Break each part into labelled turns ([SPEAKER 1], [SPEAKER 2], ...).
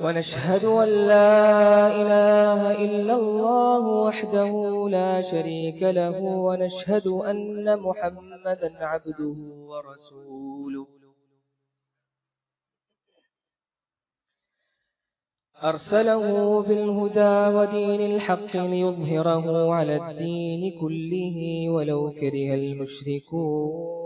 [SPEAKER 1] ونشهد أن لا إله إلا الله وحده لا شريك له ونشهد أن محمدا عبده ورسوله. أرسله بالهدى ودين الحق ليظهره على الدين كله ولو كره المشركون.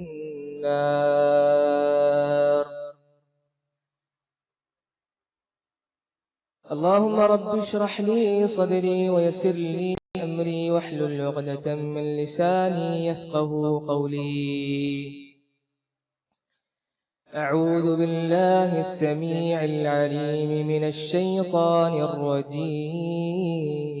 [SPEAKER 1] اللهم رب اشرح لي صدري ويسر لي أمري واحلل عقدة من لساني يفقه قولي. أعوذ بالله السميع العليم من الشيطان الرجيم.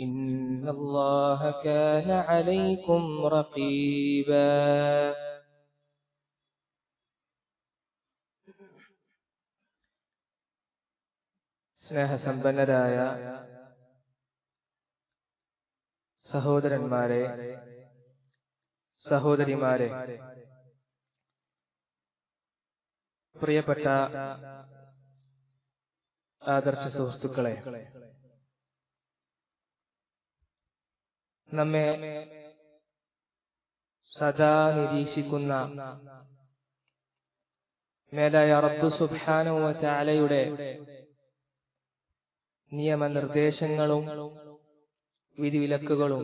[SPEAKER 1] إن الله كان عليكم رقيبا സ്നേഹസമ്പന്നരായ സഹോദരന്മാരെ സഹോദരിമാരെ പ്രിയപ്പെട്ട ആദർശ സുഹൃത്തുക്കളെ നമ്മെ സദാ നിരീക്ഷിക്കുന്ന മേലായ റബ്ബു സുബ്ഹാനഹു തആലയുടെ നിയമനിർദ്ദേശങ്ങളും വിധിവിലക്കുകളും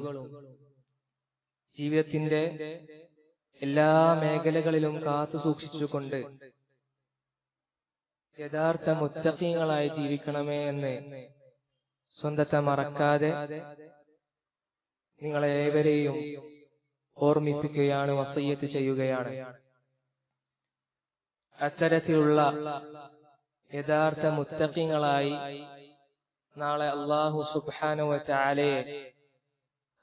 [SPEAKER 1] ജീവിതത്തിന്റെ എല്ലാ മേഖലകളിലും കാത്തു സൂക്ഷിച്ചുകൊണ്ട് യഥാർത്ഥ മുത്തക്കീങ്ങളായി ജീവിക്കണമേ എന്ന് സ്വന്തത്തെ മറക്കാതെ നിങ്ങളെ ഏവരെയും ഓർമ്മിപ്പിക്കുകയാണ് വസയ്യത്ത് ചെയ്യുകയാണ്. അത്തരത്തിലുള്ള യഥാർത്ഥ മുത്തക്കിങ്ങളായി നാളെ അള്ളാഹു സുബാനുവ ചാലയെ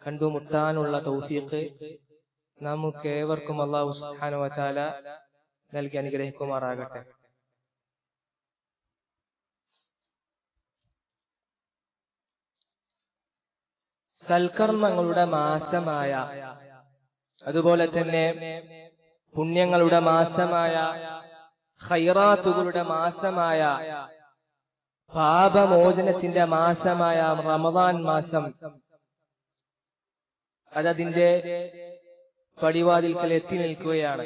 [SPEAKER 1] കണ്ടുമുട്ടാനുള്ള തൗഫീഖ് നമുക്ക് ഏവർക്കും അള്ളാഹു സുബാനുവ ചാല നൽകി അനുഗ്രഹിക്കുമാറാകട്ടെ. സൽക്കർമ്മങ്ങളുടെ മാസമായ അതുപോലെ തന്നെ പുണ്യങ്ങളുടെ മാസമായ ഹൈറാത്തുകളുടെ മാസമായ പാപമോചനത്തിന്റെ മാസമായ റമദാൻ മാസം അതതിന്റെ പടിവാതിൽക്കൽ എത്തി നിൽക്കുകയാണ്.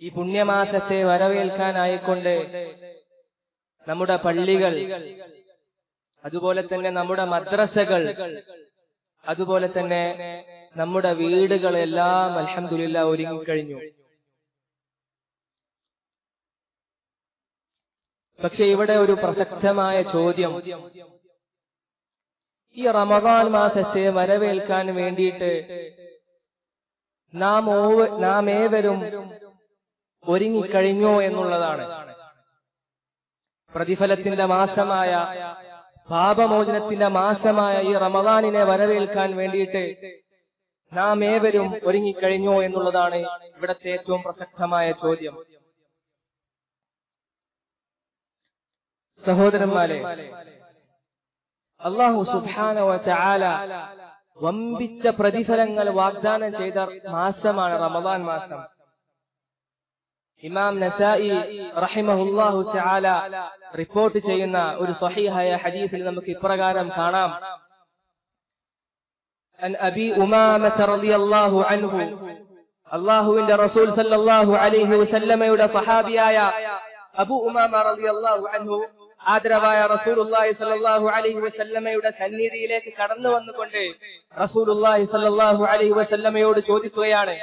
[SPEAKER 1] ഈ പുണ്യമാസത്തെ വരവേൽക്കാനായിക്കൊണ്ട് നമ്മുടെ പള്ളികൾ അതുപോലെ തന്നെ നമ്മുടെ മദ്രസകൾ അതുപോലെ തന്നെ നമ്മുടെ വീടുകളെല്ലാം അലഹമില്ല ഒരുങ്ങിക്കഴിഞ്ഞു. പക്ഷെ ഇവിടെ ഒരു പ്രസക്തമായ ചോദ്യം. ഈ റമദാൻ മാസത്തെ വരവേൽക്കാൻ വേണ്ടിയിട്ട് നാം നാം ഏവരും ഒരുങ്ങിക്കഴിഞ്ഞോ എന്നുള്ളതാണ്. പ്രതിഫലത്തിന്റെ മാസമായ പാപമോചനത്തിന്റെ മാസമായ ഈ റമദാനിനെ വരവേൽക്കാൻ വേണ്ടിയിട്ട് നാം ഏവരും ഒരുങ്ങിക്കഴിഞ്ഞോ എന്നുള്ളതാണ് ഇവിടത്തെ ഏറ്റവും പ്രസക്തമായ ചോദ്യം. സഹോദരന്മാരെ അള്ളാഹു സുഭാന വമ്പിച്ച പ്രതിഫലങ്ങൾ വാഗ്ദാനം ചെയ്ത മാസമാണ് റമദാൻ മാസം. ഇമാം നസായി റഹിമഹുല്ലാഹു തആല റിപ്പോർട്ട് ചെയ്യുന്ന ഒരു സ്വഹീഹായ ഹദീസിൽ നമുക്ക് ഇപ്രകാരം കാണാം. അൻ അബി ഉമാമ റളിയല്ലാഹു അൻഹു അല്ലാഹുവിന്റെ റസൂൽ സല്ലല്ലാഹു അലൈഹി വസല്ലമയുടെ സഹാബിയായ അബൂ ഉമാമ റളിയല്ലാഹു അൻഹു ആദരവായ റസൂലുള്ളാഹി സല്ലല്ലാഹു അലൈഹി വസല്ലമയുടെ സന്നിധിയിലേക്ക് കടന്നു വന്നുകൊണ്ട് റസൂലുള്ളാഹി സല്ലല്ലാഹു അലൈഹി വസല്ലമയോട് ചോദിക്കുകയാണ്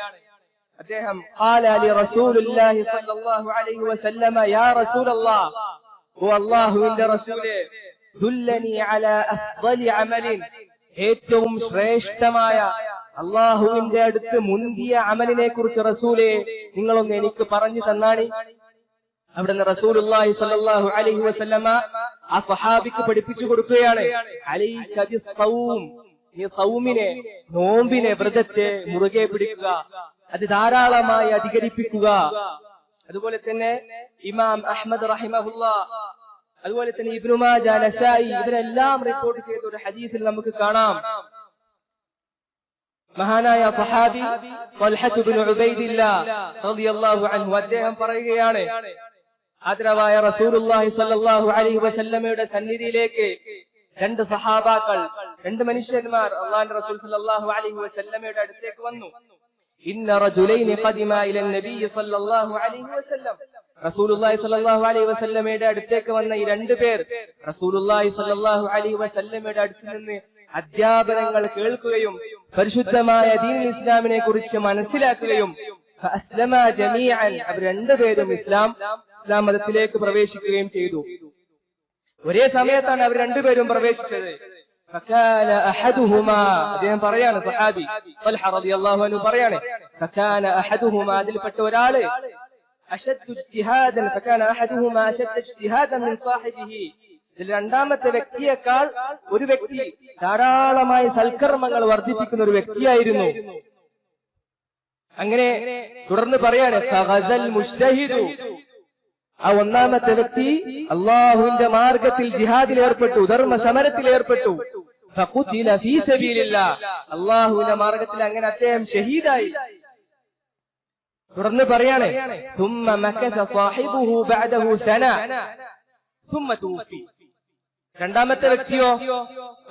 [SPEAKER 1] അദ്ദേഹം قال لرسول الله صلى الله عليه وسلم يا رسول الله ഓ അല്ലാഹുവിന്റെ റസൂലേ ദുല്ലനി അലാ അഫ്ളലി അമലിൻ ഏറ്റവും ശ്രേഷ്ഠമായ അള്ളാഹുവിന്റെ അടുത്ത് മുന്തിയ അമലിനെ കുറിച്ച് റസൂലെ നിങ്ങളൊന്ന് എനിക്ക് പറഞ്ഞു തന്നാണി അവിടുന്ന് റസൂലുള്ളാഹി സ്വല്ലല്ലാഹു അലൈഹി വസല്ലമ ആ സഹാബിക്ക് പഠിപ്പിച്ചു കൊടുക്കുകയാണ് അലൈക ബിസ്സൗം നീ സൗമിനെ നോമ്പിനെ വ്രതത്തെ മുറുകെ പിടിക്കുക അത് ധാരാളമായി അധികരിപ്പിക്കുക. അതുപോലെ തന്നെ ഇമാം അഹ്മദ് റഹിമഹുല്ല അതുപോലെ തന്നെ ഇബ്നു മാജ നസായി ഇവരെല്ലാം റിപ്പോർട്ട് ചെയ്ത ഒരു ഹദീസിൽ നമുക്ക് കാണാം. മഹാനായ സഹാബി അൻഹു അദ്ദേഹം പറയുകയാണ് ആദരവായ റസൂലുള്ളാഹി സ്വല്ലല്ലാഹു അലൈഹി വസല്ലമയുടെ സന്നിധിയിലേക്ക് രണ്ട് സഹാബാക്കൾ രണ്ട് മനുഷ്യന്മാർ അള്ളാഹിന്റെ റസൂൽ സല്ലല്ലാഹു അലൈഹി വസല്ലമയുടെ അടുത്തേക്ക് വന്നു. ഇന്ന റജുലൈനി ഖദിമ ഇല സല്ലല്ലാഹു അലൈഹി വസല്ലം. റസൂലുള്ളാഹി സ്വല്ലല്ലാഹു അലൈഹി വസല്ലമയുടെ അടുത്തേക്ക് വന്ന ഈ രണ്ട് പേർ റസൂലുള്ളാഹി സ്വല്ലല്ലാഹു അലൈഹി വസല്ലമയുടെ അടുത്ത് നിന്ന് അധ്യാപനങ്ങൾ കേൾക്കുകയും പരിശുദ്ധമായ ദീൻ ഇസ്ലാമിനെ കുറിച്ച് മനസ്സിലാക്കുകയും അവർ രണ്ടുപേരും ഇസ്ലാം ഇസ്ലാം മതത്തിലേക്ക് പ്രവേശിക്കുകയും ചെയ്തു. ഒരേ സമയത്താണ് അവർ രണ്ടുപേരും പ്രവേശിച്ചത്. فكان احدهما അദ്ദേഹം പറയാണ് സഹാബി ത്വൽഹ റളിയല്ലാഹു അൻഹു പറയാണ് فكان احدهما അതിൽപ്പെട്ട ഒരാള് അശദ്ദു ഇജ്തിഹാദൻ فكان احدهما اشد اجتهادا من صاحبه ഇതിൽ രണ്ടാമത്തെ വ്യക്തിയേക്കാൾ ഒരു വ്യക്തി ധാരാളമായി സൽക്കർമ്മങ്ങൾ വർദ്ധിപ്പിക്കുന്ന ഒരു വ്യക്തിയായിരുന്നു അങ്ങനെ തുടർന്ന് പറയാണ് ഫഗസൽ മുജ്തഹിദു ആ ഒന്നാമത്തെ വ്യക്തി അള്ളാഹുവിന്റെ മാർഗത്തിൽ ജിഹാദിൽ ഏർപ്പെട്ടു ധർമ്മ സമരത്തിൽ ഏർപ്പെട്ടു ഫഖുതില ഫീ സബീലില്ലാ അള്ളാഹുവിന്റെ മാർഗത്തിൽ അങ്ങനെ അദ്ദേഹം ഷഹീദായി. തുടർന്ന് പറയാണ് രണ്ടാമത്തെ വ്യക്തിയോ?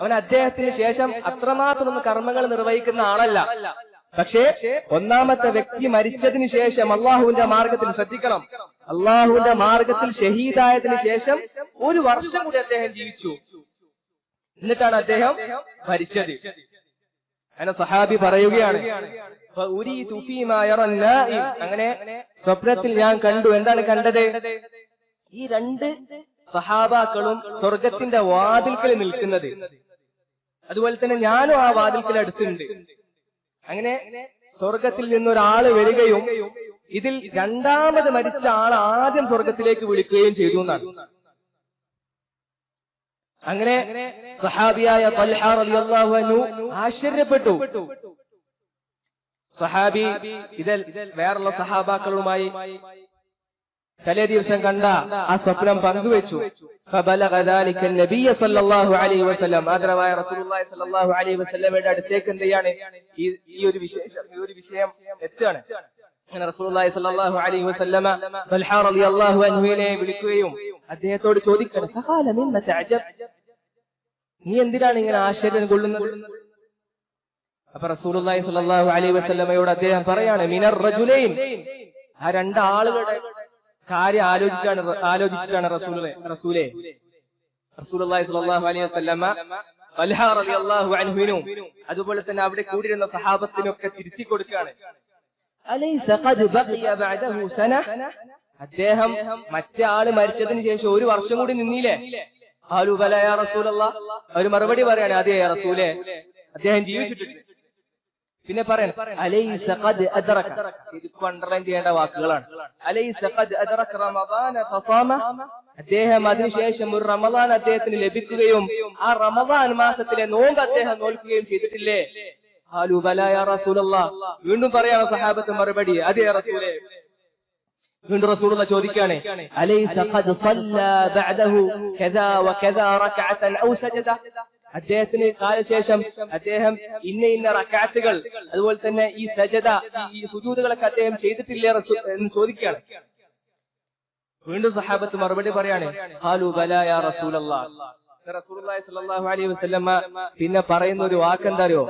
[SPEAKER 1] അവൻ അദ്ദേഹത്തിന് ശേഷം അത്രമാത്രം കർമ്മങ്ങൾ നിർവഹിക്കുന്ന ആളല്ല. പക്ഷേ ഒന്നാമത്തെ വ്യക്തി മരിച്ചതിന് ശേഷം അള്ളാഹുവിന്റെ മാർഗത്തിൽ ശ്രദ്ധിക്കണം. അള്ളാഹുവിന്റെ മാർഗത്തിൽ ഷഹീദായതിനു ശേഷം ഒരു വർഷം കൂടി അദ്ദേഹം ജീവിച്ചു. എന്നിട്ടാണ് അദ്ദേഹം മരിച്ചത്. അങ്ങനെ സഹാബി പറയുകയാണ് അങ്ങനെ സ്വപ്നത്തിൽ ഞാൻ കണ്ടു. എന്താണ് കണ്ടത്? ഈ രണ്ട് സഹാബാക്കളും സ്വർഗത്തിന്റെ വാതിൽക്കൽ നിൽക്കുന്നത്. അതുപോലെ തന്നെ ഞാനും ആ വാതിൽക്കൽ അടുത്തുണ്ട്. അങ്ങനെ സ്വർഗത്തിൽ നിന്നൊരാൾ വരികയും ഇതിൽ രണ്ടാമത് മരിച്ച ആൾ ആദ്യം സ്വർഗത്തിലേക്ക് വിളിക്കുകയും ചെയ്തു എന്നാണ്. അങ്ങനെ സഹാബിയായ തൽഹാറിയാഹുനു ആശ്ചര്യപ്പെട്ടു. സഹാബി ഇതൽ വേറുള്ള സഹാബാക്കളുമായി തലേ ദിവസം കണ്ട ആ സ്വപ്നം പങ്കുവെച്ചു. ആദരവായ റസൂലുള്ളാഹി അലൈഹി വസല്ലമയുടെ അടുത്തേക്ക് എന്തെയാണ് ഈ ഒരു വിശേഷം ഈ ഒരു വിഷയം എത്തുകയാണ്. അങ്ങനെ റസൂലുള്ളാഹി സ്വല്ലല്ലാഹു അലൈഹി വസല്ലമ തൽഹ റളിയല്ലാഹു അൻഹുവിനെ വിളിക്കുകയും അദ്ദേഹത്തോട് ചോദിക്കണം നീ എന്തിനാണ് ഇങ്ങനെ ആശ്ചര്യം കൊള്ളുന്നത്? അപ്പൊ റസൂലുള്ളാഹി സ്വല്ലല്ലാഹു അലൈഹി വസല്ലമയോട് അദ്ദേഹം പറയാണ് മിനർ റജുലൈൻ. ആ രണ്ട് ആളുകളുടെ കാര്യം ആലോചിച്ചാണ് ആലോചിച്ചിട്ടാണ് റസൂലെ റസൂലെ. റസൂലുള്ളാഹി സ്വല്ലല്ലാഹു അലൈഹി വസല്ലമ തൽഹ റളിയല്ലാഹു അൻഹുവിനും അതുപോലെ തന്നെ അവിടെ കൂടിയിരുന്ന സഹാബത്തിനൊക്കെ തിരുത്തി കൊടുക്കുകയാണ്. സന? അദ്ദേഹം മറ്റേ ആൾ മരിച്ചതിന് ശേഷം ഒരു വർഷം കൂടി നിന്നില്ലേ? ആലു ബല യാ റസൂലല്ല. ഒരു മറുപടി പറയാണ് അതേ യാ റസൂലെ. അദ്ദേഹം ജീവിച്ചിട്ടുണ്ട്. പിന്നെ പറയണം അലൈസ ഖദ് ശരിക്കും അണ്ടർലൈൻ ചെയ്യേണ്ട വാക്കുകളാണ്. അലൈസ ഖദ് അദ്റക റമദാന ഫസാമ. അദ്ദേഹം അതിനുശേഷം ഒരു റമദാൻ അദ്ദേഹത്തിന് ലഭിക്കുകയും ആ റമദാൻ മാസത്തിലെ നോമ്പ് അദ്ദേഹം നോൽക്കുകയും ചെയ്തിട്ടില്ലേ? വീണ്ടും പറയാണ് സഹാബത്ത് മറുപടി. അതേ റസൂലെ. വീണ്ടും റസൂലുള്ള ചോദിക്കാണ്. അദ്ദേഹത്തിന് കാലശേഷം അദ്ദേഹം ഇന്ന ഇന്ന റക്കാത്തുകൾ അതുപോലെ തന്നെ ഈ സജത ഈ- സുജൂതുകളൊക്കെ അദ്ദേഹം ചെയ്തിട്ടില്ലേ എന്ന് ചോദിക്കുകയാണ് വീണ്ടും സഹാബത്ത് മറുപടി പറയാണ് ഹാലു റസൂലല്ലാഹ് റസൂലുള്ളാഹി സ്വല്ലല്ലാഹു അലൈഹി പിന്നെ പറയുന്ന ഒരു വാക്കെന്താ അറിയോ?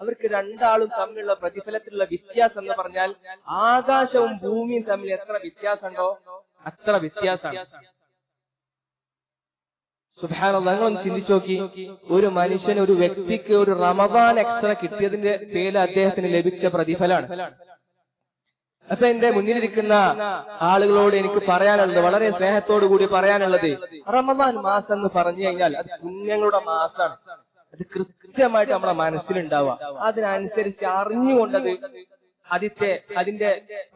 [SPEAKER 1] അവർക്ക് രണ്ടാളും തമ്മിലുള്ള പ്രതിഫലത്തിലുള്ള വ്യത്യാസം എന്ന് പറഞ്ഞാൽ ആകാശവും ഭൂമിയും തമ്മിൽ എത്ര വ്യത്യാസമുണ്ടോ അത്ര വ്യത്യാസമാണ്. സുഭാനുള്ള നിങ്ങളൊന്ന് ചിന്തിച്ചു നോക്കി. ഒരു മനുഷ്യൻ ഒരു വ്യക്തിക്ക് ഒരു റമദാൻ എക്സ്ട്രാ കിട്ടിയതിന്റെ പേരിൽ അദ്ദേഹത്തിന് ലഭിച്ച പ്രതിഫലമാണ്. അപ്പൊ എന്റെ മുന്നിലിരിക്കുന്ന ആളുകളോട് എനിക്ക് പറയാനുള്ളത് വളരെ സ്നേഹത്തോടു കൂടി പറയാനുള്ളത് റമദാൻ മാസം എന്ന് പറഞ്ഞു കഴിഞ്ഞാൽ അത് പുണ്യങ്ങളുടെ മാസമാണ് അത് കൃത്യമായിട്ട് നമ്മുടെ മനസ്സിലുണ്ടാവുക. അതിനനുസരിച്ച് അറിഞ്ഞുകൊണ്ടത് അതിത്തെ അതിന്റെ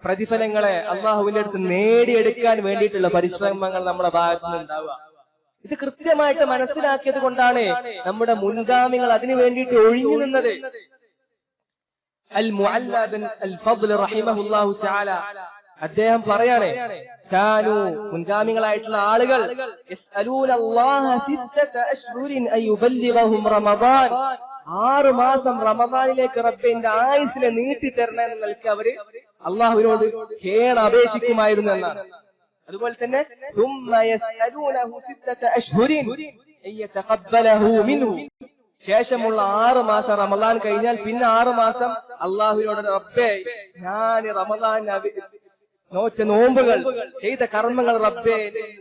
[SPEAKER 1] പ്രതിഫലങ്ങളെ അള്ളാഹുവിന്റെ അടുത്ത് നേടിയെടുക്കാൻ വേണ്ടിയിട്ടുള്ള പരിശ്രമങ്ങൾ നമ്മുടെ ഭാഗത്തു നിന്ന് ഉണ്ടാവുക. ഇത് കൃത്യമായിട്ട് മനസ്സിലാക്കിയത് കൊണ്ടാണ് നമ്മുടെ മുൻഗാമികൾ അതിനു വേണ്ടിയിട്ട് ഒഴിഞ്ഞു നിന്നത്. അൽ മുഅല്ല ബിൻ അൽ ഫضل റഹിമഹുല്ലാഹു തആല. അദ്ദേഹം പറയാണ് കാനു മുൻഗാമികളായിട്ടുള്ള ആളുകൾ റമദാൻ. ആറ് മാസം റമദാനിലേക്ക് റബ്ബിന്റെ ആയുസിനെ നീട്ടി എന്ന് നൽകി അവർ അള്ളാഹുവിനോട് കേണ അപേക്ഷിക്കുമായിരുന്നു എന്നാണ്. അതുപോലെ തന്നെ ശേഷമുള്ള ആറ് മാസം റമദാൻ കഴിഞ്ഞാൽ പിന്നെ ആറ് മാസം അള്ളാഹുവിനോട് റബ്ബേ ഞാൻ റമദാൻ നോറ്റ നോമ്പുകൾ ചെയ്ത കർമ്മങ്ങൾ റബ്ബേ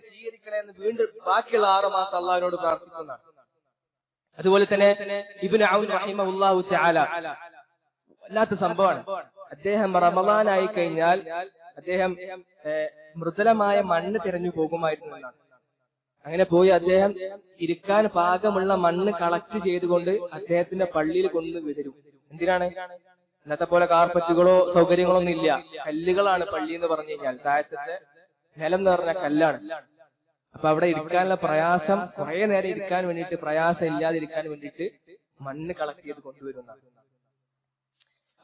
[SPEAKER 1] സ്വീകരിക്കണേ എന്ന് വീണ്ടും ബാക്കിയുള്ള ആറ് മാസം അള്ളാഹുവിനോട് പ്രാർത്ഥിക്കുന്ന. അതുപോലെ തന്നെ ഇബിൻ സംഭവമാണ്. അദ്ദേഹം റമദാനായി കഴിഞ്ഞാൽ അദ്ദേഹം മൃദുലമായ മണ്ണ് തിരഞ്ഞു പോകുമായിരുന്നു എന്നാണ്. അങ്ങനെ പോയി അദ്ദേഹം ഇരിക്കാൻ പാകമുള്ള മണ്ണ് കളക്ട് ചെയ്തുകൊണ്ട് അദ്ദേഹത്തിന്റെ പള്ളിയിൽ കൊണ്ട് വിതരും എന്തിനാണ്? ഇന്നത്തെ പോലെ കാർപ്പറ്റുകളോ സൗകര്യങ്ങളോ ഒന്നും ഇല്ല. കല്ലുകളാണ് പള്ളി എന്ന് പറഞ്ഞു കഴിഞ്ഞാൽ. താഴത്തെ നിലം എന്ന് പറഞ്ഞ കല്ലാണ്. അപ്പൊ അവിടെ ഇരിക്കാനുള്ള പ്രയാസം കുറെ നേരം ഇരിക്കാൻ വേണ്ടിയിട്ട് പ്രയാസം ഇല്ലാതിരിക്കാൻ വേണ്ടിയിട്ട് മണ്ണ് കളക്ട് ചെയ്ത് കൊണ്ടുവരുന്ന.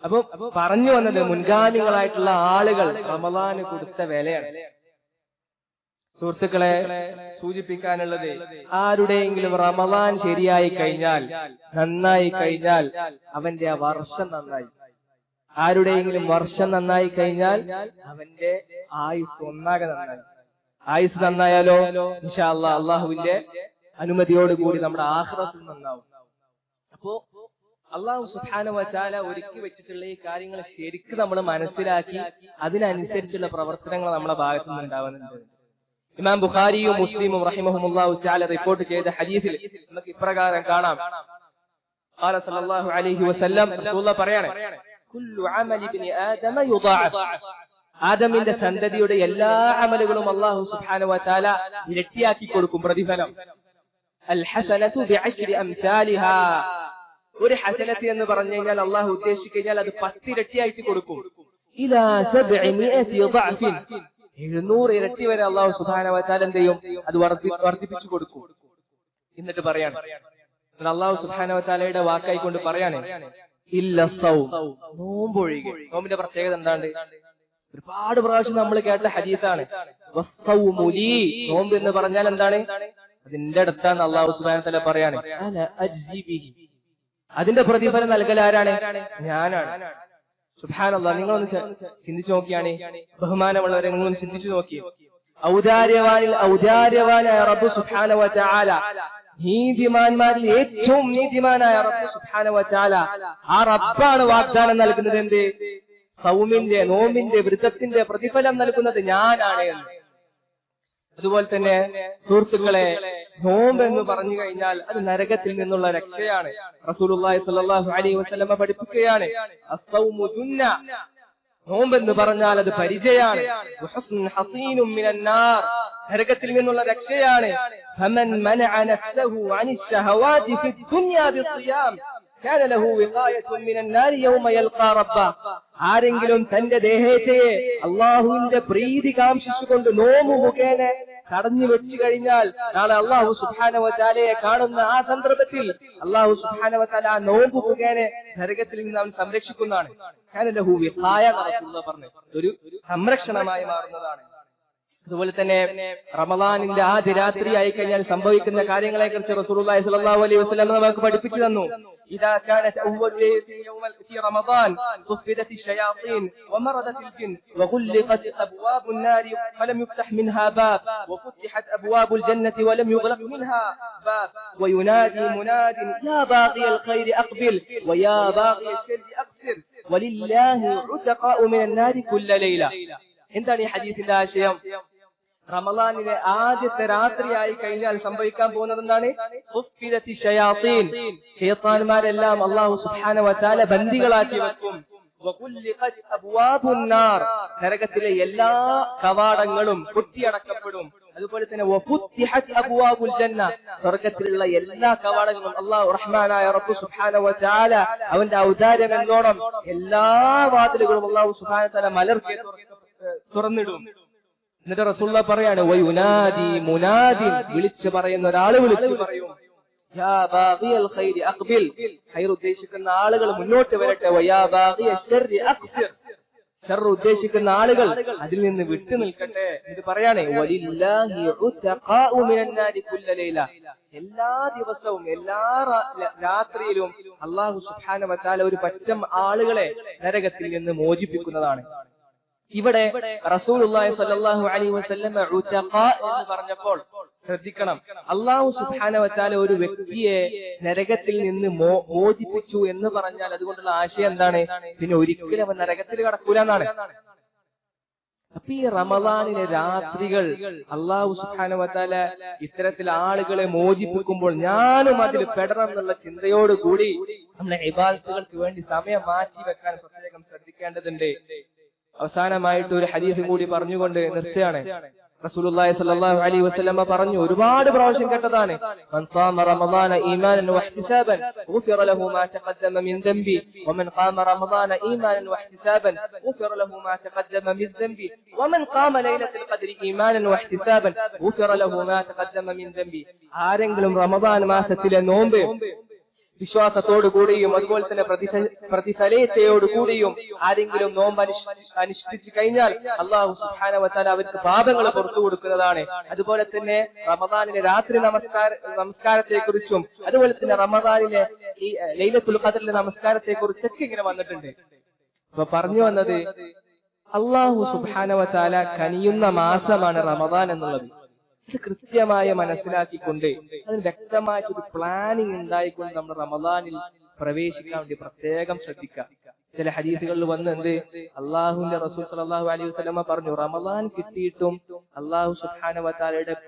[SPEAKER 1] അപ്പൊ പറഞ്ഞു വന്നത് മുൻഗാമികളായിട്ടുള്ള ആളുകൾ റമദാന് കൊടുത്ത വിലയാണ്. സുഹൃത്തുക്കളെ സൂചിപ്പിക്കാനുള്ളത് ആരുടെയെങ്കിലും റമദാൻ ശരിയായി കഴിഞ്ഞാൽ നന്നായി കഴിഞ്ഞാൽ അവന്റെ ആ വർഷം നന്നായി. ആരുടെയെങ്കിലും വർഷം നന്നായി കഴിഞ്ഞാൽ അവന്റെ ആയുസ് ഒന്നാകെ നന്നായി. ആയുസ് നന്നായാലോ? ഇൻഷാ അല്ലാ അള്ളാഹുവിന്റെ അനുമതിയോടുകൂടി നമ്മുടെ ആഹ്റത്തിൽ നന്നാവും. അപ്പോ അള്ളാഹു സുഹാന വച്ചാല ഒരുക്കി വെച്ചിട്ടുള്ള ഈ കാര്യങ്ങൾ ശരിക്കും നമ്മൾ മനസ്സിലാക്കി അതിനനുസരിച്ചുള്ള പ്രവർത്തനങ്ങൾ നമ്മുടെ ഭാഗത്തു നിന്ന് ഉണ്ടാവുന്നുണ്ട് ഇമാം ബുഖാരിയും മുസ്ലിമും റഹിമഹുമുല്ലാഹു ചാല റിപ്പോർട്ട് ചെയ്ത ഹദീസിൽ നമുക്ക് ഇപ്രകാരം കാണാം قال صلى الله عليه وسلم رسول الله പറയാണ് كل عمل ابن آدم يضاعف ആദമിന്റെ സന്തതിയുടെ എല്ലാ അമലുകളും അള്ളാഹു സുബ്ഹാനഹു വതആല ഇരട്ടിയാക്കി കൊടുക്കും പ്രതിഫലം അൽ ഹസനതു ബിഅശ്രി അംസാലിഹാ ഒരു ഹസനത്ത് എന്ന് പറഞ്ഞു കഴിഞ്ഞാൽ അള്ളാഹു ഉദ്ദേശിക്കഴിഞ്ഞാൽ അത് പത്തിരട്ടിയായിട്ട് കൊടുക്കും ഇലാ സബ്ഇമിഅതി ضعف എഴുന്നൂറ് ഇരട്ടി വരെ അള്ളാഹു സുബ്ഹാനഹു വതആല എന്ത് ചെയ്യും അത് വർദ്ധി- വർദ്ധിപ്പിച്ചു കൊടുക്കും. എന്നിട്ട് പറയാണ്. അള്ളാഹു സുബാനവത്താലയുടെ വാക്കായി കൊണ്ട് പറയാനേ ഇല്ല സൗ നോമ്പൊഴികെ. നോമ്പിന്റെ പ്രത്യേകത എന്താണ് ഒരുപാട് പ്രാവശ്യം നമ്മൾ കേട്ട ലീ. നോമ്പ് എന്ന് പറഞ്ഞാൽ എന്താണ്? അതിന്റെ അടുത്താണ് അള്ളാഹു സുബ്ഹാനഹു വതആല പറയാണ്. അതിന്റെ പ്രതിഫലം നൽകൽ ആരാണ്? ഞാനാണ്. സുബാനല്ല നിങ്ങളൊന്ന് ചിന്തിച്ചു നോക്കിയാണ്. ബഹുമാനമുള്ളവരെ നിങ്ങളൊന്ന് ചിന്തിച്ചു നോക്കി. ഔദാര്യവാനിൽ ഔദാര്യവാനായ റബ്ബ് സുബ്ഹാനഹു വ തആല നീതിമാന്മാരിൽ ഏറ്റവും നീതിമാനായ റബ്ബ് സുബ്ഹാനഹു വ ആ റബ്ബാണ് വാഗ്ദാനം നൽകുന്നത് എന്ത്? സൗമിന്റെ നോമിന്റെ വൃത്തത്തിന്റെ പ്രതിഫലം നൽകുന്നത് ഞാനാണ് എന്ന്. അതുപോലെ തന്നെ സുഹൃത്തുക്കളെ നോമ്പ് എന്ന് പറഞ്ഞു കഴിഞ്ഞാൽ അത് നരകത്തിൽ നിന്നുള്ള രക്ഷയാണ്. റസൂലുള്ളാഹി അലൈഹി പഠിപ്പിക്കുകയാണ്. അസ്സൗമു ജുന്ന. പറഞ്ഞാൽ അത് പരിചയാണ്. മിനന്നാർ നരകത്തിൽ നിന്നുള്ള രക്ഷയാണ്. ഫമൻ നഫ്സഹു കാന ലഹു മിനന്നാർ യൗമ യൽഖാ ആരെങ്കിലും തന്റെ ദേഹേച്ചയെ അള്ളാഹുവിന്റെ പ്രീതി കാംക്ഷിച്ചുകൊണ്ട് നോമ്പ് മുഖേന തടഞ്ഞു വെച്ചു കഴിഞ്ഞാൽ നാളെ അള്ളാഹു സുബാനവത്താലയെ കാണുന്ന ആ സന്ദർഭത്തിൽ അള്ളാഹു സുബാനവത്താല ആ നോമ്പ് മുഖേന നരകത്തിൽ നിന്ന് അവൻ സംരക്ഷിക്കുന്നതാണ്. പറഞ്ഞു ഒരു സംരക്ഷണമായി മാറുന്നതാണ്. അതുപോലെ തന്നെ റമദാനിന്റെ ആദ്യ രാത്രി ആയി കഴിഞ്ഞാൽ സംഭവിക്കുന്ന കാര്യങ്ങളെ കുറിച്ച് സ്വല്ലല്ലാഹു അലൈഹി വസല്ലം നമുക്ക് പഠിപ്പിച്ചു തന്നു. إذا كانت أول ليلة يوم في رمضان صفدت الشياطين ومردت الجن وغلقت أبواب النار فلم يفتح منها باب وفتحت أبواب الجنة ولم يغلق منها باب وينادي مناد يا باغي الخير أقبل ويا باغي الشر أقصر ولله عتقاء من النار كل ليلة എന്താണ് ഈ ഹദീസിന്റെ ആശയം റമദാനിലെ ആദ്യത്തെ രാത്രിയായി കഴിഞ്ഞാൽ സംഭവിക്കാൻ പോകുന്നത് എന്താണ്? സുഫിദത്തി ഷയാത്തീൻ ഷയത്താന്മാരെല്ലാം അള്ളാഹു സുബ്ഹാന വതാല ബന്ദികളാക്കി വെക്കും. നരകത്തിലെ എല്ലാ കവാടങ്ങളും പൊട്ടിയടക്കപ്പെടും അതുപോലെ തന്നെ സ്വർഗത്തിലുള്ള എല്ലാ കവാടങ്ങളും അള്ളാഹു റഹ്മാനായ റബ്ബ് സുബ്ഹാന വതആല അവന്റെ ഔദാര്യം എന്നോണം എല്ലാ വാതിലുകളും അള്ളാഹു സുബ്ഹാന തല മലർക്ക് തുറന്നിടും. എന്നിട്ട് റസൂള്ള പറയാണ് വയുനാദി മുനാദി വിളിച്ചു പറയുന്ന ഒരാൾ വിളിച്ചു പറയും. ഉദ്ദേശിക്കുന്ന ആളുകൾ മുന്നോട്ട് വരട്ടെ. ഷർ ഉദ്ദേശിക്കുന്ന ആളുകൾ അതിൽ നിന്ന് വിട്ടു നിൽക്കട്ടെ. എന്ന് പറയാണ് എല്ലാ ദിവസവും എല്ലാ രാത്രിയിലും അള്ളാഹു വതആല ഒരു പറ്റം ആളുകളെ നരകത്തിൽ നിന്ന് മോചിപ്പിക്കുന്നതാണ്. ഇവിടെ റസൂലുള്ളാഹി സ്വല്ലല്ലാഹു അലൈഹി വസല്ലമ എന്ന് പറഞ്ഞപ്പോൾ ശ്രദ്ധിക്കണം. അള്ളാഹു സുബ്ഹാനഹു വച്ചാൽ ഒരു വ്യക്തിയെ നരകത്തിൽ നിന്ന് മോചിപ്പിച്ചു എന്ന് പറഞ്ഞാൽ അതുകൊണ്ടുള്ള ആശയം എന്താണ്? പിന്നെ ഒരിക്കലും അവൻ നരകത്തിൽ കടക്കൂല എന്നാണ് അപ്പൊ ഈ റമദാനിലെ രാത്രികൾ അള്ളാഹു സുബ്ഹാനഹു വത്താല ഇത്തരത്തിൽ ആളുകളെ മോചിപ്പിക്കുമ്പോൾ ഞാനും അതിൽ പെടണം എന്നുള്ള ചിന്തയോടുകൂടി നമ്മളെ ഇബാദത്തുകൾക്ക് വേണ്ടി സമയം മാറ്റി വെക്കാൻ പ്രത്യേകം ശ്രദ്ധിക്കേണ്ടതുണ്ട്. അവസാനമായിട്ട് ഒരു ഹദീസ് കൂടി പറഞ്ഞുകൊണ്ട് നിർത്തുകയാണ്. റസൂലുള്ളാഹി സ്വല്ലല്ലാഹു അലൈഹി വസല്ലമ പറഞ്ഞു ഒരുപാട് പ്രാവശ്യം കേട്ടതാണ്. മൻ സാമ റമദാന ഈമാനൻ വഹ്തിസാബൻ ഗുഫിറ ലഹു മാ തഖദ്ദമ മിൻ ദംബി. വമൻ ഖാമ റമദാന ഈമാനൻ വഹ്തിസാബൻ ഗുഫിറ ലഹു മാ തഖദ്ദമ മിൻ ദംബി. വമൻ ഖാമ ലൈലത്തുൽ ഖദ്രി ഈമാനൻ വഹ്തിസാബൻ ഗുഫിറ ലഹു മാ തഖദ്ദമ മിൻ ദംബി. ആരെങ്കിലും റമദാൻ മാസത്തിലെ നോമ്പ് വിശ്വാസത്തോടു കൂടിയും അതുപോലെ തന്നെ പ്രതിഫ- പ്രതിഫലേച്ഛയോടു കൂടിയും ആരെങ്കിലും നോമ്പ് അനുഷ്ഠി- അനുഷ്ഠിച്ചു കഴിഞ്ഞാൽ അള്ളാഹു സുഹാനവത്താൽ അവർക്ക് പാപങ്ങൾ പുറത്തു കൊടുക്കുന്നതാണ്. അതുപോലെ തന്നെ റമദാനിലെ രാത്രി നമസ്കാര നമസ്കാരത്തെ കുറിച്ചും അതുപോലെ തന്നെ റമദാനിലെ ലൈലത്തുൽ ഖദറിലെ നമസ്കാരത്തെ കുറിച്ചൊക്കെ ഇങ്ങനെ വന്നിട്ടുണ്ട്. അപ്പൊ പറഞ്ഞു വന്നത് അള്ളാഹു സുബാനവത്താല കനിയുന്ന മാസമാണ് റമദാൻ എന്നുള്ളത്. ഇത് കൃത്യമായി മനസ്സിലാക്കിക്കൊണ്ട് അതിന് വ്യക്തമായിട്ടൊരു പ്ലാനിങ് ഉണ്ടായിക്കൊണ്ട് നമ്മൾ റമദാനിൽ പ്രവേശിക്കാൻ വേണ്ടി പ്രത്യേകം ശ്രദ്ധിക്കാം ചില ഹദീസുകളിൽ വന്ന് എന്ത് അള്ളാഹുവിന്റെ റസൂൽ സല്ലല്ലാഹു അലൈഹി വസ്ലമ പറഞ്ഞു റമദാൻ കിട്ടിയിട്ടും അള്ളാഹു സുബ്ഹാനഹു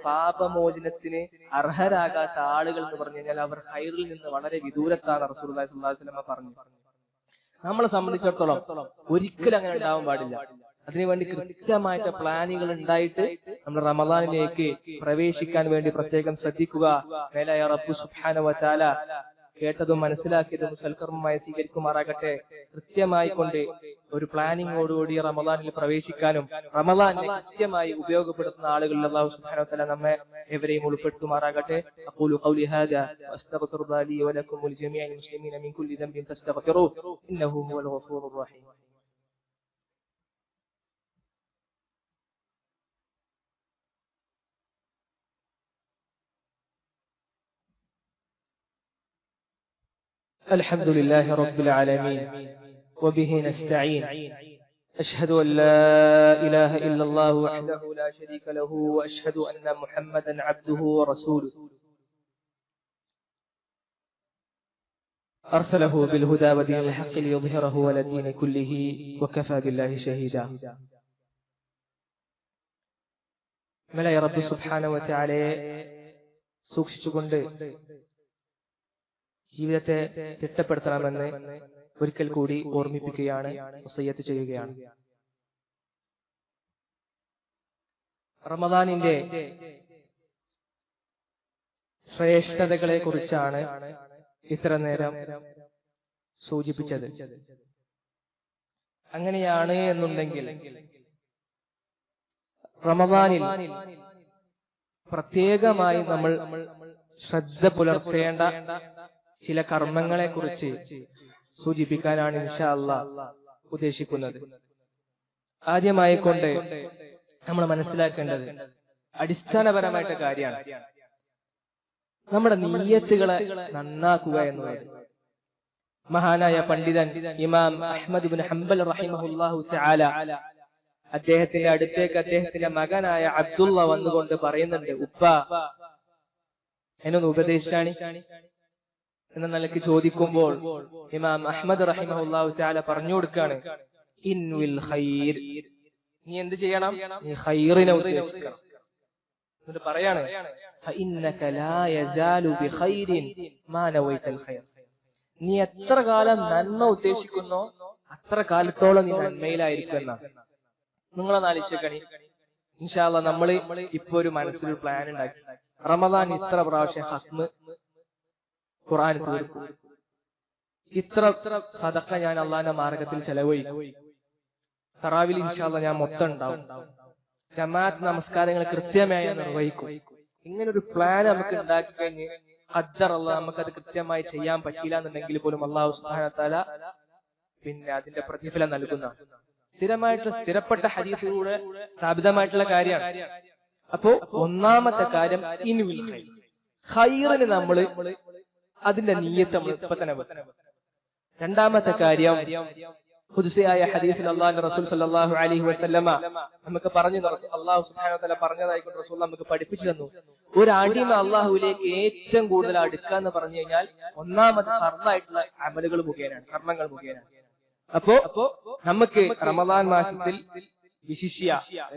[SPEAKER 1] പാപമോചനത്തിന് അർഹരാകാത്ത ആളുകൾ എന്ന് പറഞ്ഞു കഴിഞ്ഞാൽ അവർ ഹൈറിൽ നിന്ന് വളരെ വിദൂരത്താണ് റസൂൽ സല്ലല്ലാഹു അലൈഹി വസ്ലമ പറഞ്ഞു നമ്മളെ സംബന്ധിച്ചിടത്തോളം ഒരിക്കലും അങ്ങനെ ഉണ്ടാവാൻ പാടില്ല. അതിനുവേണ്ടി കൃത്യമായിട്ട് പ്ലാനുകൾ ഉണ്ടായിട്ട് നമ്മൾ റമദാനിലേക്ക് പ്രവേശിക്കാൻ വേണ്ടി പ്രത്യേകം ശ്രദ്ധിക്കുക. കേട്ടതും മനസ്സിലാക്കിയതും സൽക്കർമ്മമായി സ്വീകരിക്കുമാറാകട്ടെ. കൃത്യമായി കൊണ്ട് ഒരു പ്ലാനിങ്ങോടുകൂടി റമദാനിൽ പ്രവേശിക്കാനും റമദാനിനെ കൃത്യമായി ഉപയോഗപ്പെടുത്തുന്ന ആളുകളിൽ അള്ളാഹു സുബ്ഹാനഹു വ തആല നമ്മെ എവരെയും ഉൾപ്പെടുത്തുമാറാകട്ടെ. അഖൂലു ഖൗലി ഹാദാ വഅസ്തഗ്ഫിറുല്ലാഹ ലി വലക്കും വലിജമീഇൽ മുസ്ലിമീന മിൻ കുല്ലി ദംബിൻ ഫസ്തഗ്ഫിറൂഹു ഇന്നഹു ഹുവൽ ഗഫൂറുർ റഹീം. الحمد لله رب العالمين وبه نستعين. أشهد أن لا إله إلا الله وحده لا شريك له وأشهد أن محمدا عبده ورسوله. أرسله بالهدى ودين الحق ليظهره على الدين كله وكفى بالله شهيدا. ملا رب سبحانه وتعالى സൂക്ഷിച്ചുകൊണ്ട് ജീവിതത്തെ തിട്ടപ്പെടുത്തണമെന്ന് ഒരിക്കൽ കൂടി ഓർമ്മിപ്പിക്കുകയാണ് സയ്യത്ത് ചെയ്യുകയാണ്. റമദാനിന്റെ ശ്രേഷ്ഠതകളെ കുറിച്ചാണ് ഇത്ര നേരം സൂചിപ്പിച്ചത്. അങ്ങനെയാണ് എന്നുണ്ടെങ്കിൽ റമദാനിൽ പ്രത്യേകമായി നമ്മൾ ശ്രദ്ധ പുലർത്തേണ്ട ചില കർമ്മങ്ങളെ കുറിച്ച് സൂചിപ്പിക്കാനാണ് ഇൻഷാ അല്ല ഉദ്ദേശിക്കുന്നത്. ആദ്യമായി കൊണ്ട് നമ്മൾ മനസ്സിലാക്കേണ്ടത് അടിസ്ഥാനപരമായിട്ട് കാര്യമാണ്. നമ്മുടെ നീയത്തുകളെ നന്നാക്കുക എന്നുള്ളത്. മഹാനായ പണ്ഡിതൻ ഇമാം അഹമ്മദ് ബിൻ ഹംബൽ റഹിമഹുല്ലാഹു ചാല അദ്ദേഹത്തിന്റെ അടുത്തേക്ക് അദ്ദേഹത്തിന്റെ മകനായ അബ്ദുള്ള വന്നുകൊണ്ട് പറയുന്നുണ്ട് ഉപ്പ എന്നൊന്ന് ഉപദേശിച്ചാണ്? എന്ന നിലയ്ക്ക് ചോദിക്കുമ്പോൾ ഇമാം അഹമ്മദ് റഹിമഹുല്ലാഹു തആല പറഞ്ഞു കൊടുക്കാണ് ഇൻവിൽ ഖൈർ. നീ എന്ത് ചെയ്യണം? നീ ഖൈറിനെ ഉദ്ദേശിക്കണം. എന്നിട്ട് പറയാണ് നീ എത്ര കാലം നന്മ ഉദ്ദേശിക്കുന്നോ അത്ര കാലത്തോളം നീ നന്മയിലായിരിക്കും എന്നാണ് നിങ്ങളെ ആലോചിക്കണി ഇൻഷാല്ല നമ്മൾ ഇപ്പൊ ഒരു മനസ്സിൽ പ്ലാൻ ഉണ്ടാക്കി റമദാൻ ഇത്ര പ്രാവശ്യം ഹത്മ് ഖുർആൻ തീർക്കും. ഇത്ര സദക്ക ഞാൻ അള്ളാന്റെ മാർഗത്തിൽ ചെലവഴിക്കും. തറാവിൽ ഇൻഷാല്ല ഞാൻ മൊത്തം ഉണ്ടാവും. ജമാഅത്ത് നമസ്കാരങ്ങൾ കൃത്യമായി നിർവഹിക്കും. ഇങ്ങനെ ഒരു പ്ലാൻ നമുക്ക് ഉണ്ടാക്കി കഴിഞ്ഞ് ഖദ്ദർ അള്ള നമുക്ക് അത് കൃത്യമായി ചെയ്യാൻ പറ്റിയില്ല എന്നുണ്ടെങ്കിൽ പോലും അള്ളാഹു സുബ്ഹാനഹു പിന്നെ അതിന്റെ പ്രതിഫലം നൽകുന്ന സ്ഥിരമായിട്ടുള്ള സ്ഥിരപ്പെട്ട ഹരീഫിലൂടെ സ്ഥാപിതമായിട്ടുള്ള കാര്യമാണ്. അപ്പോ ഒന്നാമത്തെ കാര്യം ഇൻവിൽ ഖൈറിന് നമ്മൾ അതിന്റെ നീയത്ത് നമ്മൾ ഇപ്പൊ തന്നെ രണ്ടാമത്തെ കാര്യം പുതുസയായ ഹദീസിൽ അള്ളാഹിന്റെ റസൂൽ സല്ലാഹു അലഹി വസല്ലമ നമുക്ക് പറഞ്ഞു അള്ളാഹു സുബ്ഹാനഹു വതആല പറഞ്ഞതായിക്കൊണ്ട് റസൂൽ നമുക്ക് പഠിപ്പിച്ചു തന്നു. ഒരു അടിമ അള്ളാഹുവിലേക്ക് ഏറ്റവും കൂടുതൽ അടുക്കുക എന്ന് പറഞ്ഞു കഴിഞ്ഞാൽ ഒന്നാമത് ഫർദായിട്ടുള്ള അമലുകൾ മുഖേനാണ് കർമ്മങ്ങൾ മുഖേനയാണ്. അപ്പോ നമുക്ക് റമദാൻ മാസത്തിൽ വിശിഷ്യ.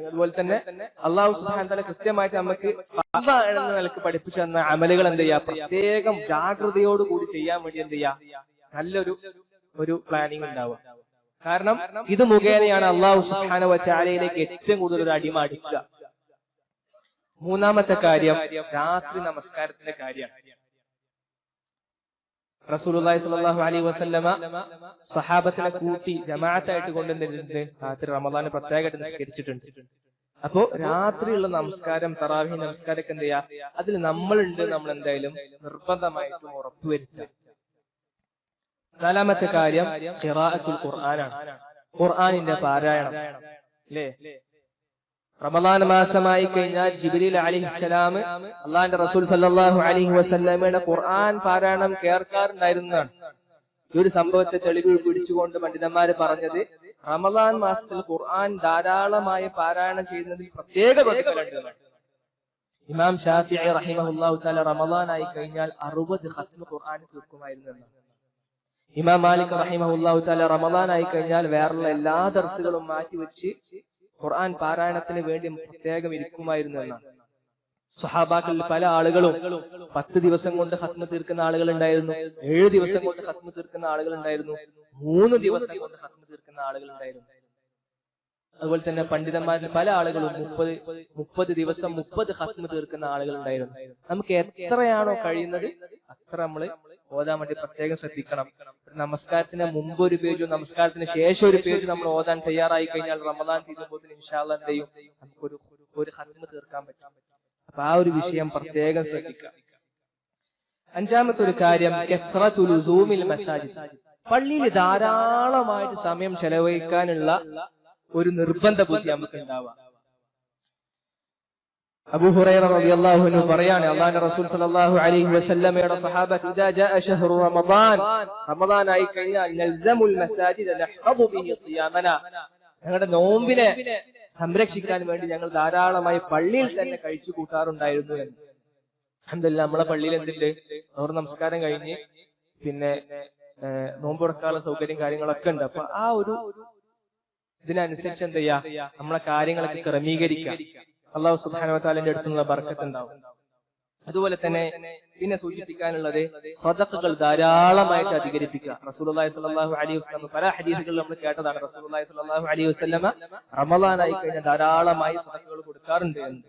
[SPEAKER 1] അതുപോലെ തന്നെ അള്ളാഹു സുഹാൻ വതആല കൃത്യമായിട്ട് നമുക്ക് ഫർദ എന്ന നിലയ്ക്ക് പഠിപ്പിച്ചു തന്ന അമലുകൾ എന്ത് ചെയ്യാ? പ്രത്യേകം ജാഗ്രതയോട് കൂടി ചെയ്യാൻ വേണ്ടി എന്ത് ചെയ്യാ? നല്ലൊരു ഒരു പ്ലാനിങ് ഉണ്ടാവുക. കാരണം ഇത് മുഖേനയാണ് അള്ളാഹു സുഹാന വച്ചാലയിലേക്ക് ഏറ്റവും കൂടുതൽ ഒരു അടിമ അടിക്കുക. മൂന്നാമത്തെ കാര്യം രാത്രി നമസ്കാരത്തിന്റെ കാര്യമാണ്. റസൂലുള്ളാഹി സ്വല്ലല്ലാഹു അലൈഹി വസല്ലമ സഹാബത്തിനെ കൂട്ടി ജമാഅത്തായിട്ട് കൊണ്ടുവന്നിട്ടുണ്ട്. രാത്രി റമദാന് പ്രത്യേകമായിട്ട് നിസ്കരിച്ചിട്ടുണ്ട്. അപ്പോ രാത്രിയുള്ള നമസ്കാരം തറാവി നമസ്കാരമൊക്കെ എന്ത് ചെയ്യാ അതിൽ നമ്മളുണ്ട് നമ്മൾ എന്തായാലും നിർബന്ധമായിട്ടും ഉറപ്പുവരിച്ച നാലാമത്തെ കാര്യം ഖിറാഅത്തുൽ ഖുർആനാണ്. ഖുർആനിന്റെ പാരായണം. അല്ലേ റമദാൻ മാസമായി കഴിഞ്ഞാൽ ജിബ്രീൽ അലിഹിസ്സലാം അള്ളാന്റെ റസൂൽ സല്ലാഹു അലഹി വസല്ലമയുടെ ഖുർആൻ പാരായണം കേൾക്കാറുണ്ടായിരുന്നതാണ്. ഈ ഒരു സംഭവത്തെ തെളിവ് പിടിച്ചുകൊണ്ട് പണ്ഡിതന്മാര് പറഞ്ഞത് റമദാൻ മാസത്തിൽ ഖുർആൻ ധാരാളമായി പാരായണം ചെയ്യുന്നതിൽ പ്രത്യേക ഇമാം ഷാഫി റഹിമഹുല്ലാഹു തആല റമദാൻ ആയി കഴിഞ്ഞാൽ അറുപത് ഖത്മ ഖുർആൻ തീർക്കുമായിരുന്നു ഇമാം മാലിക് റഹിമഹുല്ലാഹു തആല റമദാൻ ആയി കഴിഞ്ഞാൽ വേറെയുള്ള എല്ലാ ദർസുകളും മാറ്റിവെച്ച് ഖുർആൻ പാരായണത്തിന് വേണ്ടി പ്രത്യേകം ഇരിക്കുമായിരുന്നു എന്നാണ്. സഹാബാക്കളിൽ പല ആളുകളും പത്ത് ദിവസം കൊണ്ട് ഹത്മ തീർക്കുന്ന ആളുകൾ ഉണ്ടായിരുന്നു ഏഴ് ദിവസം കൊണ്ട് ഹത്മ തീർക്കുന്ന ആളുകൾ ഉണ്ടായിരുന്നു മൂന്ന് ദിവസം കൊണ്ട് ഹത്മ തീർക്കുന്ന ആളുകൾ ഉണ്ടായിരുന്നു അതുപോലെ തന്നെ പണ്ഡിതന്മാരിൽ പല ആളുകളും മുപ്പത് മുപ്പത് ദിവസം മുപ്പത് ഹത്മ തീർക്കുന്ന ആളുകൾ ഉണ്ടായിരുന്നു നമുക്ക് എത്രയാണോ കഴിയുന്നത് അത്ര നമ്മൾ ഓതാൻ വേണ്ടി പ്രത്യേകം ശ്രദ്ധിക്കണം. നമസ്കാരത്തിന് മുമ്പ് ഒരു പേജും നമസ്കാരത്തിന് ശേഷം ഒരു പേജ് നമ്മൾ ഓതാൻ തയ്യാറായി കഴിഞ്ഞാൽ റമദാൻ തീരുമ്പോൾ ഇൻഷാല്ല എന്ത് നമുക്കൊരു ഒരു ഹത്മ തീർക്കാൻ പറ്റും. അപ്പൊ ആ ഒരു വിഷയം പ്രത്യേകം ശ്രദ്ധിക്കാം അഞ്ചാമത്തെ ഒരു കാര്യം മസാജിദ്. പള്ളിയിൽ ധാരാളമായിട്ട് സമയം ചെലവഴിക്കാനുള്ള ഒരു നിർബന്ധ ബുദ്ധി നമുക്ക് ഉണ്ടാവാം റസൂൽ ഇദാ ജാഅ ആയി കഴിഞ്ഞാൽ ഞങ്ങളുടെ നോമ്പിനെ സംരക്ഷിക്കാൻ വേണ്ടി ഞങ്ങൾ ധാരാളമായി പള്ളിയിൽ തന്നെ കഴിച്ചു കൂട്ടാറുണ്ടായിരുന്നു എന്ന്. അഹമ്മദില്ല നമ്മളെ പള്ളിയിൽ എന്തുണ്ട്? അവർ നമസ്കാരം കഴിഞ്ഞ് പിന്നെ നോമ്പ് തുറക്കാനുള്ള സൗകര്യം കാര്യങ്ങളൊക്കെ ഉണ്ട്. അപ്പൊ ആ ഒരു ഇതിനനുസരിച്ച് എന്ത് ചെയ്യാ നമ്മളെ കാര്യങ്ങളൊക്കെ ക്രമീകരിക്കാം. അള്ളാഹു സുബാനവത്താലിന്റെ അടുത്തുള്ള ബർക്കത്ത് ഉണ്ടാവും. അതുപോലെ തന്നെ പിന്നെ സൂചിപ്പിക്കാനുള്ളത് സ്വതക്കുകൾ ധാരാളമായിട്ട് അധികരിപ്പിക്കുക. റസൂലുള്ളാഹി സ്വല്ലല്ലാഹു അലി വസല്ലം പല ഹദീസുകളിൽ നമ്മൾ കേട്ടതാണ്. റസൂലുള്ളാഹി സ്വല്ലല്ലാഹു അലി വസ്ലമ റമദാനായി കഴിഞ്ഞാൽ ധാരാളമായി സ്വതക്കുകൾ കൊടുക്കാറുണ്ട് എന്ന്.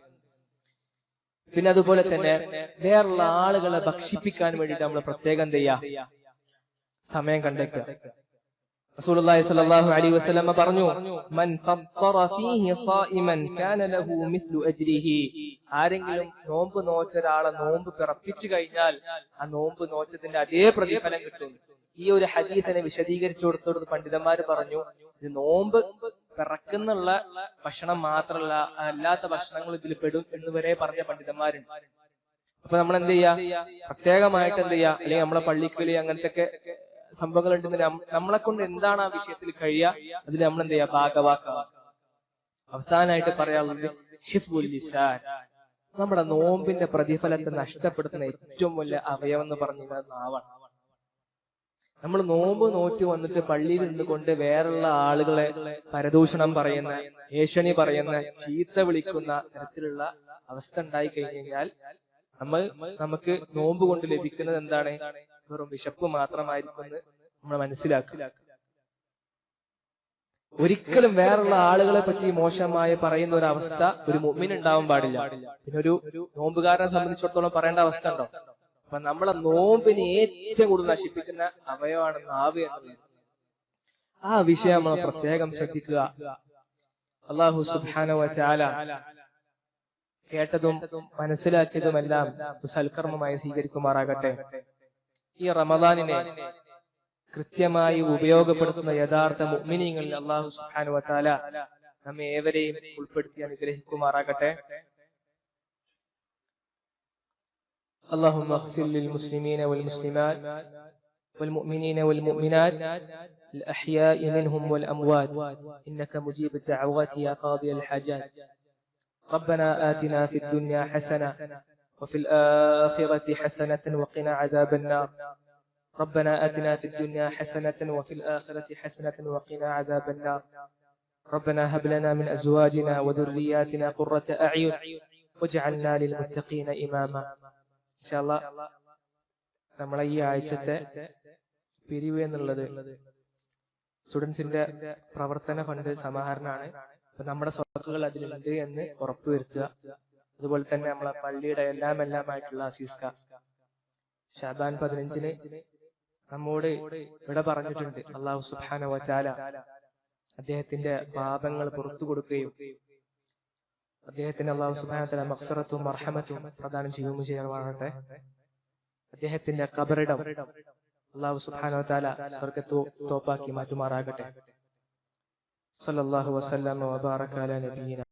[SPEAKER 1] പിന്നെ അതുപോലെ തന്നെ വേറുള്ള ആളുകളെ ഭക്ഷിപ്പിക്കാൻ വേണ്ടിയിട്ട് നമ്മൾ പ്രത്യേകം എന്ത് ചെയ്യാ സമയം കണ്ടെത്തുക. റസൂലുള്ളാഹി സ്വല്ലല്ലാഹു അലൈഹി വസല്ലമ പറഞ്ഞു മൻ ഫത്തറ ഫീഹി സായിമൻ കാന ലഹു മിസ്ലു അജ്രിഹി. ആരെങ്കിലും നോമ്പ് നോറ്റ ഒരാളെ നോമ്പ് പിറപ്പിച്ചു കഴിഞ്ഞാൽ ആ നോമ്പ് നോറ്റത്തിന്റെ അതേ പ്രതിഫലം കിട്ടും. ഈ ഒരു ഹദീസിനെ വിശദീകരിച്ചു കൊടുത്തോട് പണ്ഡിതന്മാർ പറഞ്ഞു ഇത് നോമ്പ് പിറക്കുന്നുള്ള ഭക്ഷണം മാത്രമല്ല അല്ലാത്ത ഭക്ഷണങ്ങൾ ഇതിൽ പെടും എന്ന് വരെ പറഞ്ഞ പണ്ഡിതന്മാരുണ്ട്. അപ്പൊ നമ്മൾ എന്ത് ചെയ്യാ? പ്രത്യേകമായിട്ട് എന്ത് ചെയ്യാ? അല്ലെങ്കിൽ നമ്മളെ പള്ളിക്കുലി അങ്ങനത്തെ ഒക്കെ സംഭവങ്ങൾ ഉണ്ടെങ്കിൽ നമ്മളെ കൊണ്ട് എന്താണ് ആ വിഷയത്തിൽ കഴിയുക? അതിൽ നമ്മൾ എന്ത് ചെയ്യുക ഭാഗവാക്കുക അവസാനമായിട്ട് പറയാനുള്ളത് ഹിഫ്ബുൽ നമ്മുടെ നോമ്പിന്റെ പ്രതിഫലത്തെ നഷ്ടപ്പെടുത്തുന്ന ഏറ്റവും വലിയ അവയവം എന്ന് പറഞ്ഞാൽ നാവാണ്. നമ്മൾ നോമ്പ് നോറ്റ് വന്നിട്ട് പള്ളിയിൽ നിന്നുകൊണ്ട് വേറുള്ള ആളുകളെ പരദൂഷണം പറയുന്ന ഏഷണി പറയുന്ന ചീത്ത വിളിക്കുന്ന തരത്തിലുള്ള അവസ്ഥ ഉണ്ടായി കഴിഞ്ഞു കഴിഞ്ഞാൽ നമ്മൾ നമുക്ക് നോമ്പ് കൊണ്ട് ലഭിക്കുന്നത് എന്താണ്? വെറും വിശപ്പ് മാത്രമായിരിക്കും നമ്മൾ മനസ്സിലാക്കുക ഒരിക്കലും വേറുള്ള ആളുകളെ പറ്റി മോശമായി പറയുന്ന ഒരു അവസ്ഥ ഒരു മുമ്മിന് ഉണ്ടാവാൻ പാടില്ല. പിന്നെ ഒരു നോമ്പുകാരനെ സംബന്ധിച്ചിടത്തോളം പറയേണ്ട അവസ്ഥ ഉണ്ടോ? അപ്പൊ നമ്മളെ നോമ്പിനെ ഏറ്റവും കൂടുതൽ നശിപ്പിക്കുന്ന അവയവമാണ് നാവ് ആ വിഷയം നമ്മൾ പ്രത്യേകം ശ്രദ്ധിക്കുക. അള്ളാഹു സുബാന ചാല കേട്ടതും മനസ്സിലാക്കിയതുമെല്ലാം സൽക്കർമ്മമായി സ്വീകരിക്കുമാറാകട്ടെ. ഈ റമദാനിനെ കൃത്യമായി ഉപയോഗപ്പെടുത്തുന്ന യഥാർത്ഥ മുഅ്മിനീങ്ങളിൽ അള്ളാഹു സുബ്ഹാനഹു വതആല നമ്മെ ഏവരെയും ഉൾപ്പെടുത്തി അനുഗ്രഹിക്കുമാറാകട്ടെ اللهم اغفر للمسلمين والمسلمات والمؤمنين والمؤمنات الأحياء منهم والأموات إنك مجيب الدعوات يا قاضي الحاجات ربنا آتنا في الدنيا حسنة وفي الآخرة حسنة وقنا عذاب النار ربنا آتنا في الدنيا حسنة وفي الآخرة حسنة وقنا عذاب النار ربنا هب لنا من أزواجنا وذرياتنا قرة أعين واجعلنا للمتقين إماما إن شاء الله നമ്മളെ ഈ ആഴ്ചത്തെ പിരിവ് എന്നുള്ളത് സ്റ്റുഡൻസിന്റെ പ്രവർത്തന ഫണ്ട് സമാഹരണമാണ് അപ്പൊ നമ്മുടെ സ്വത്തുക്കൾ അതിലുണ്ട് എന്ന് ഉറപ്പുവരുത്തുക അതുപോലെ തന്നെ നമ്മളെ പള്ളിയുടെ എല്ലാം എല്ലാമായിട്ടുള്ള അസീസ്ക ഷാബാൻ പതിനഞ്ചിന് നമ്മോട് ഇവിടെ പറഞ്ഞിട്ടുണ്ട്. അള്ളാഹു സുബാന വചാല അദ്ദേഹത്തിന്റെ പാപങ്ങൾ പുറത്തു കൊടുക്കുകയും അദ്ദേഹത്തിന് അള്ളാഹു സുബാനത്തല മക്ഫറത്തും മർഹമത്തും പ്രദാനം ചെയ്യുകയും ചെയ്യുമാറാകട്ടെ അദ്ദേഹത്തിന്റെ കബറിടം അള്ളാഹു സുബാന വതാല സ്വർഗത്തോ തോപ്പാക്കി മാറ്റുമാറാകട്ടെ. സല്ലാഹു വസല്ലം വബാറക അലാ നബിയിന